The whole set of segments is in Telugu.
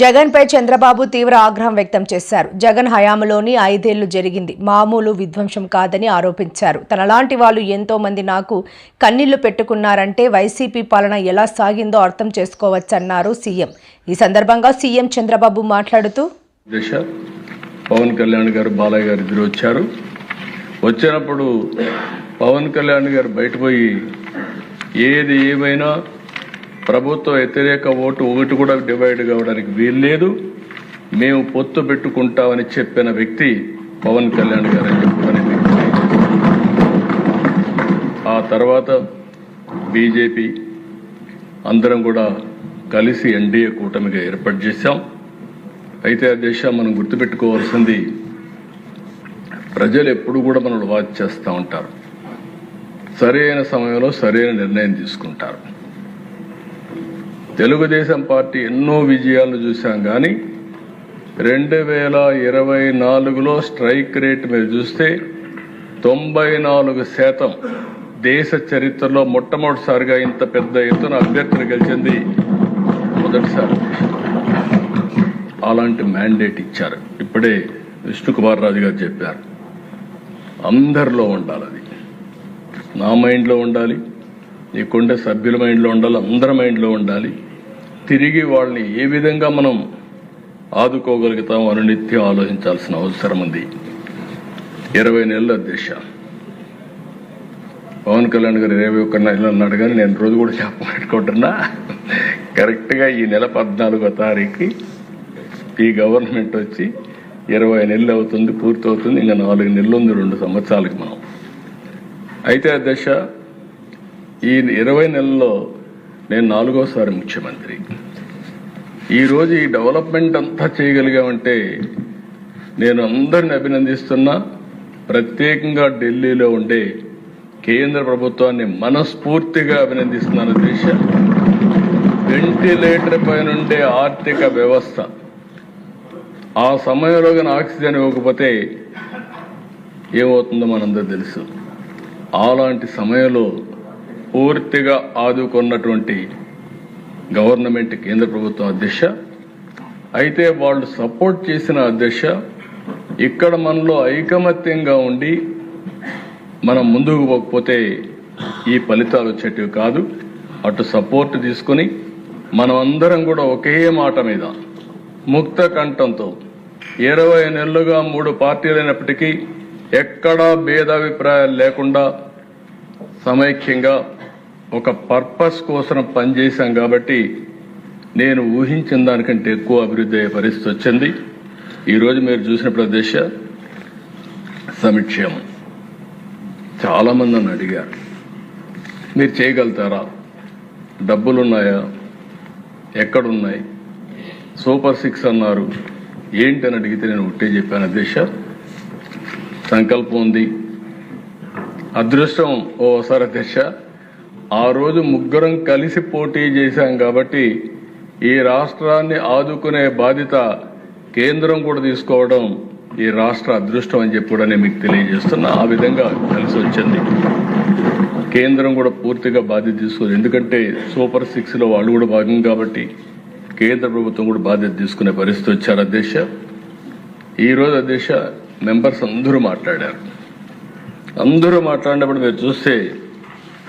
జగన్ పై చంద్రబాబు తీవ్ర ఆగ్రహం వ్యక్తం చేశారు. జగన్ హయాంలోని ఐదేళ్ళు జరిగింది. మామూలు విధ్వంసం కాదని ఆరోపించారు. తనలాంటి వాళ్ళు ఎంతో మంది నాకు కన్నీళ్ళు పెట్టుకున్నారంటే వైసీపీ పాలన ఎలా సాగిందో అర్థం చేసుకోవచ్చన్నారు సీఎం. ఈ సందర్భంగా సీఎం చంద్రబాబు మాట్లాడుతూ పవన్ కళ్యాణ్ గారు బాలయ్య గారు ఇద్దరు వచ్చారు. వచ్చినప్పుడు పవన్ కళ్యాణ్ గారు బయటపోయి ఏది ఏమైనా ప్రభుత్వ వ్యతిరేక ఓటు ఒకటి కూడా డివైడ్ కావడానికి వీల్లేదు. మేము పొత్తు పెట్టుకుంటామని చెప్పిన వ్యక్తి పవన్ కళ్యాణ్ గారు అని చెప్పుకునే ఆ తర్వాత బీజేపీ అందరం కూడా కలిసి ఎన్డీఏ కూటమిగా ఏర్పాటు చేశాం. అయితే ఆ దేశం మనం గుర్తుపెట్టుకోవాల్సింది ప్రజలు ఎప్పుడు కూడా మనల్ని వాచ్ చేస్తూ ఉంటారు. సరైన సమయంలో సరైన నిర్ణయం తీసుకుంటారు. తెలుగుదేశం పార్టీ ఎన్నో విజయాలను చూశాం కానీ రెండు వేల ఇరవై నాలుగులో స్ట్రైక్ రేట్ మీరు చూస్తే తొంభై నాలుగు శాతం దేశ చరిత్రలో మొట్టమొదటిసారిగా ఇంత పెద్ద ఎత్తున అభ్యర్థులు గెలిచింది మొదటిసారి. అలాంటి మ్యాండేట్ ఇచ్చారు. ఇప్పుడే విష్ణుకుమార్ రాజు గారు చెప్పారు. అందరిలో ఉండాలి అది. నా మైండ్లో ఉండాలి. నీకుండే సభ్యుల మైండ్లో ఉండాలి అందరి మైండ్లో ఉండాలి. తిరిగి వాళ్ళని ఏ విధంగా మనం ఆదుకోగలుగుతాం అని నిత్యం ఆలోచించాల్సిన అవసరం ఉంది. ఇరవై నెలల దిశ పవన్ కళ్యాణ్ గారు ఇరవై ఒక్క నెలలు అన్నాడు కానీ నేను రోజు కూడా చెప్పబెట్టుకుంటున్నా కరెక్ట్గా ఈ నెల పద్నాలుగో తారీఖు ఈ గవర్నమెంట్ వచ్చి ఇరవై నెలలు అవుతుంది పూర్తి అవుతుంది ఇంకా నాలుగు నెలలు ఉంది రెండు సంవత్సరాలకి మనం. అయితే ఆ దశ ఈ ఇరవై నెలల్లో నేను నాలుగోసారి ముఖ్యమంత్రి. ఈరోజు ఈ డెవలప్మెంట్ అంతా చేయగలిగామంటే నేను అందరిని అభినందిస్తున్నా. ప్రత్యేకంగా ఢిల్లీలో ఉండే కేంద్ర ప్రభుత్వాన్ని మనస్ఫూర్తిగా అభినందిస్తున్నాను దేశ. వెంటిలేటర్ పైనుండే ఆర్థిక వ్యవస్థ. ఆ సమయంలో కానీ ఆక్సిజన్ ఇవ్వకపోతే ఏమవుతుందో మనందరూ తెలుసు. అలాంటి సమయంలో పూర్తిగా ఆదుకున్నటువంటి గవర్నమెంట్ కేంద్ర ప్రభుత్వం అధ్యక్ష. అయితే వాళ్ళు సపోర్ట్ చేసిన అధ్యక్ష ఇక్కడ మనలో ఐకమత్యంగా ఉండి మనం ముందుకు పోకపోతే ఈ ఫలితాలు వచ్చేటివి కాదు. అటు సపోర్ట్ తీసుకుని మనం అందరం కూడా ఒకే మాట మీద ముక్త కంఠంతో ఇరవై నెలలుగా మూడు పార్టీలైనప్పటికీ ఎక్కడా భేదాభిప్రాయాలు లేకుండా సమైక్యంగా ఒక పర్పస్ కోసం పనిచేశాం కాబట్టి నేను ఊహించిన దానికంటే ఎక్కువ అభివృద్ధి అయ్యే పరిస్థితి వచ్చింది. ఈరోజు మీరు చూసిన ప్రదేశ సమిక్షేమం చాలామంది నన్ను అడిగారు. మీరు చేయగలుగుతారా? డబ్బులున్నాయా? ఎక్కడున్నాయి? సూపర్ సిక్స్ అన్నారు. ఏంటని అడిగితే నేను ఒకటే చెప్పాను. అధ్యక్ష సంకల్పం ఉంది. అదృష్టం ఓసారి అధ్యక్ష ఆ రోజు ముగ్గురం కలిసి పోటీ చేశాం కాబట్టి ఈ రాష్ట్రాన్ని ఆదుకునే బాధ్యత కేంద్రం కూడా తీసుకోవడం ఈ రాష్ట్ర అదృష్టం అని చెప్పి కూడా నేను మీకు తెలియజేస్తున్నా. ఆ విధంగా కలిసి వచ్చింది. కేంద్రం కూడా పూర్తిగా బాధ్యత తీసుకుంది. ఎందుకంటే సూపర్ సిక్స్లో వాళ్ళు కూడా భాగం కాబట్టి కేంద్ర ప్రభుత్వం కూడా బాధ్యత తీసుకునే పరిస్థితి వచ్చారు అధ్యక్ష. ఈ రోజు అధ్యక్ష మెంబర్స్ అందరూ మాట్లాడారు. అందరూ మాట్లాడినప్పుడు మీరు చూస్తే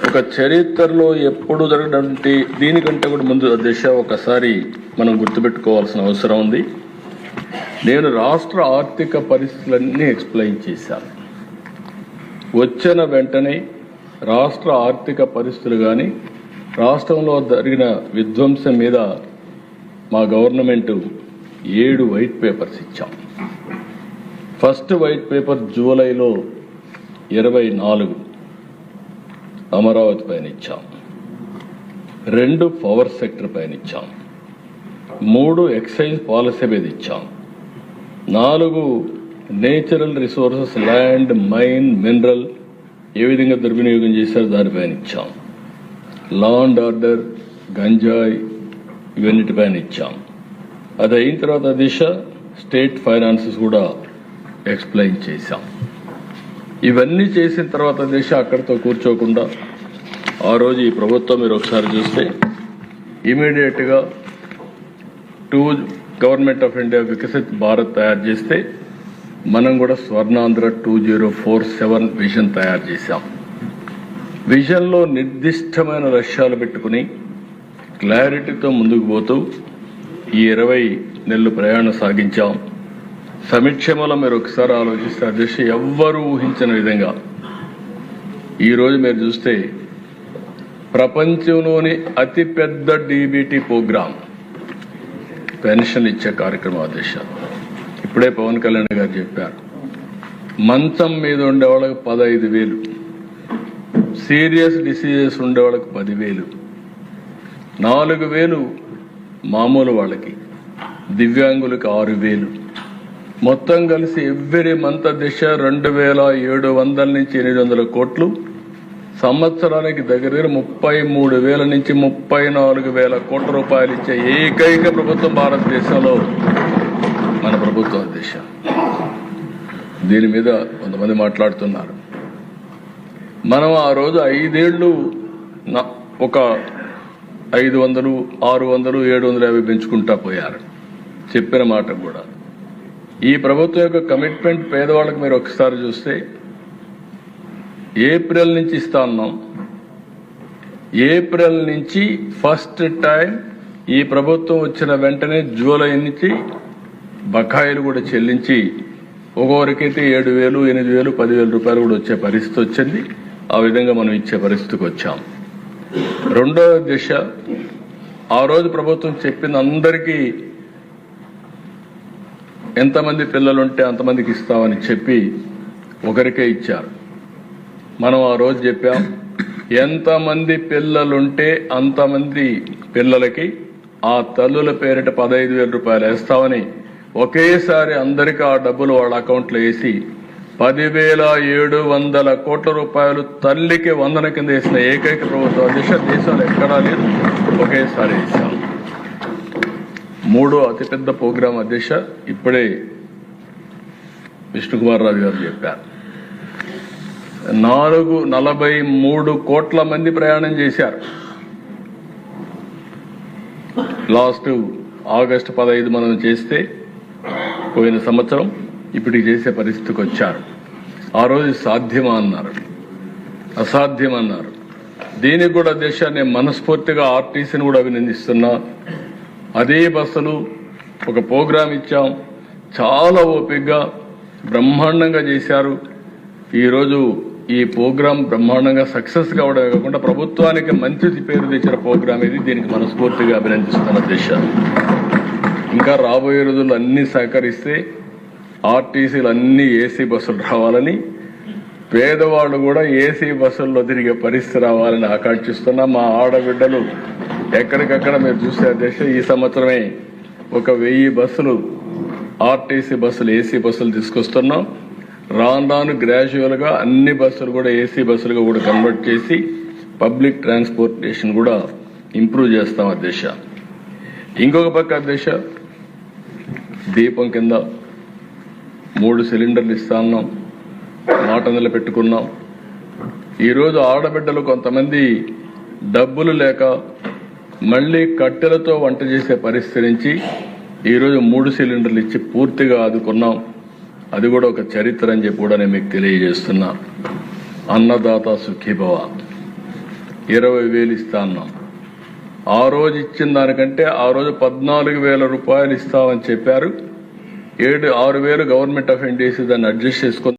ఒక చరిత్రలో ఎప్పుడు జరగడానికి దీనికంటే కూడా ముందు దిశ ఒకసారి మనం గుర్తుపెట్టుకోవాల్సిన అవసరం ఉంది. నేను రాష్ట్ర ఆర్థిక పరిస్థితులన్నీ ఎక్స్ప్లెయిన్ చేశాను. వచ్చిన వెంటనే రాష్ట్ర ఆర్థిక పరిస్థితులు కానీ రాష్ట్రంలో జరిగిన విధ్వంసం మీద మా గవర్నమెంట్ ఏడు వైట్ పేపర్స్ ఇచ్చాం. ఫస్ట్ వైట్ పేపర్ జూలైలో ఇరవై నాలుగు. అమరావతి పైన ఇచ్చాం రెండు పవర్ సెక్టర్ పైన ఇచ్చాం మూడు ఎక్సైజ్ పాలసీ మీద ఇచ్చాం. నాలుగు natural resources land mine mineral ఏ విధంగా దుర్వినియోగం చేశారో దానిపైన ఇచ్చాం లా అండ్ ఆర్డర్ గంజాయి ఇవన్నిటిపైన ఇచ్చాం అది అయిన తర్వాత దిశ స్టేట్ ఫైనాన్సెస్ కూడా ఎక్స్ప్లెయిన్ చేశాం. ఇవన్నీ చేసిన తర్వాత దేశం అక్కడితో కూర్చోకుండా ఆ రోజు ఈ ప్రభుత్వం మీరు ఒకసారి చూస్తే ఇమీడియట్గా two government of India Viksit Bharat తయారు చేస్తే మనం కూడా Swarnandhra two zero four seven vision తయారు చేశాం. విజన్లో నిర్దిష్టమైన లక్ష్యాలు పెట్టుకుని క్లారిటీతో ముందుకు పోతూ ఈ ఇరవై నెలలు ప్రయాణం సాగించాం. సమీక్షమలో మీరు ఒకసారి ఆలోచిస్తే ఆ దిశ ఎవ్వరూ ఊహించిన విధంగా. ఈరోజు మీరు చూస్తే ప్రపంచంలోని అతిపెద్ద డీబీటీ ప్రోగ్రాం పెన్షన్ ఇచ్చే కార్యక్రమం ఆ దిశ ఇప్పుడే పవన్ కళ్యాణ్ గారు చెప్పారు మంచం మీద ఉండేవాళ్ళకి పదహైదు వేలు సీరియస్ డిసీజెస్ ఉండేవాళ్ళకి పదివేలు నాలుగు వేలు మామూలు వాళ్ళకి దివ్యాంగులకు ఆరు వేలు మొత్తం కలిసి ఎవ్రీ మంత్ దిశ రెండు వేల ఏడు వందల నుంచి ఎనిమిది వందల కోట్లు. సంవత్సరానికి దగ్గర దగ్గర ముప్పై మూడు వేల నుంచి ముప్పై నాలుగు వేల కోట్ల రూపాయలు ఇచ్చే ఏకైక ప్రభుత్వం భారతదేశంలో మన ప్రభుత్వం దిశ. దీని మీద కొంతమంది మాట్లాడుతున్నారు. మనం ఆ రోజు ఐదేళ్ళు ఒక ఐదు వందలు ఆరు వందలు ఏడు వందలు యాభై పెంచుకుంటా పోయారు. చెప్పిన మాట కూడా. ఈ ప్రభుత్వం యొక్క కమిట్మెంట్ పేదవాళ్ళకి మీరు ఒకసారి చూస్తే ఏప్రిల్ నుంచి ఇస్తా ఉన్నాం. ఏప్రిల్ నుంచి ఫస్ట్ టైం ఈ ప్రభుత్వం వచ్చిన వెంటనే జూలై నుంచి బకాయిలు కూడా చెల్లించి ఒక్కొక్కరికైతే ఏడు వేలు ఎనిమిది వేలు పదివేల రూపాయలు కూడా వచ్చే పరిస్థితి వచ్చింది. ఆ విధంగా మనం ఇచ్చే పరిస్థితికి వచ్చాం. రెండో దిశ ఆ రోజు ప్రభుత్వం చెప్పింది అందరికీ ఎంతమంది పిల్లలుంటే అంతమందికి ఇస్తామని చెప్పి ఒకరికే ఇచ్చారు. మనం ఆ రోజు చెప్పాం ఎంతమంది పిల్లలుంటే అంతమంది పిల్లలకి ఆ తల్లుల పేరిట పదహైదు వేల రూపాయలు వేస్తామని ఒకేసారి అందరికీ ఆ డబ్బులు వాళ్ళ అకౌంట్లో వేసి పదివేల ఏడు వందల కోట్ల రూపాయలు తల్లికి వందన కింద వేసిన ఏకైక ప్రభుత్వం దిశ దేశంలో ఎక్కడా లేదు. ఒకేసారి వేసాం మూడో అతిపెద్ద ప్రోగ్రాం అధ్యక్ష ఇప్పుడే విష్ణుకుమార్ రాజు గారు చెప్పారు. నాలుగు నలభై మూడు కోట్ల మంది ప్రయాణం చేశారు. లాస్ట్ ఆగస్టు పదహైదు మనం చేస్తే పోయిన సంవత్సరం ఇప్పటికి చేసే పరిస్థితికి వచ్చారు. ఆ రోజు సాధ్యమా అన్నారు. అసాధ్యమన్నారు. దీనికి కూడా దేశాన్ని మనస్ఫూర్తిగా ఆర్టీసీని కూడా అభినందిస్తున్నా. అదే బస్సులు ఒక ప్రోగ్రాం ఇచ్చాం. చాలా ఓపికగా బ్రహ్మాండంగా చేశారు. ఈరోజు ఈ ప్రోగ్రాం బ్రహ్మాండంగా సక్సెస్ కావడమే కాకుండా ప్రభుత్వానికి మంచి పేరు తెచ్చిన ప్రోగ్రాం ఇది. దీనికి మనస్ఫూర్తిగా అభినందిస్తున్న దేశాలు ఇంకా రాబోయే రోజుల్లో అన్ని సహకరిస్తే ఆర్టీసీలు అన్ని ఏసీ బస్సులు రావాలని పేదవాళ్ళు కూడా ఏసీ బస్సుల్లో తిరిగే పరిస్థితి రావాలని ఆకాంక్షిస్తున్నా మా ఆడబిడ్డలు. ఎక్కడికక్కడ మీరు చూసే దేశ. ఈ సంవత్సరమే ఒక వెయ్యి బస్సులు ఆర్టీసీ బస్సులు ఏసీ బస్సులు తీసుకొస్తున్నాం. రాను రాను గ్రాడ్యువల్గా అన్ని బస్సులు కూడా ఏసీ బస్సులుగా కూడా కన్వర్ట్ చేసి పబ్లిక్ ట్రాన్స్పోర్టేషన్ కూడా ఇంప్రూవ్ చేస్తాం అధ్యక్ష ఇంకొక పక్క అధ్యక్ష దీపం కింద మూడు సిలిండర్లు ఇస్తా ఉన్నాం. మాట పెట్టుకున్నాం. ఈరోజు ఆడబిడ్డలు కొంతమంది డబ్బులు లేక మళ్ళీ కట్టెలతో వంట చేసే పరిస్థితి నుంచి ఈరోజు మూడు సిలిండర్లు ఇచ్చి పూర్తిగా ఆదుకున్నాం. అది కూడా ఒక చరిత్ర అని చెప్పి కూడా నేను మీకు తెలియజేస్తున్నా. అన్నదాత సుఖీభవ. ఇరవై వేలు ఇస్తా అన్నాం. ఆ రోజు ఇచ్చిన దానికంటే ఆ రోజు పద్నాలుగు వేల రూపాయలు ఇస్తామని చెప్పారు. ఏడు ఆరు వేలు గవర్నమెంట్ ఆఫ్ ఇండియా దాన్ని అడ్జస్ట్ చేసుకుని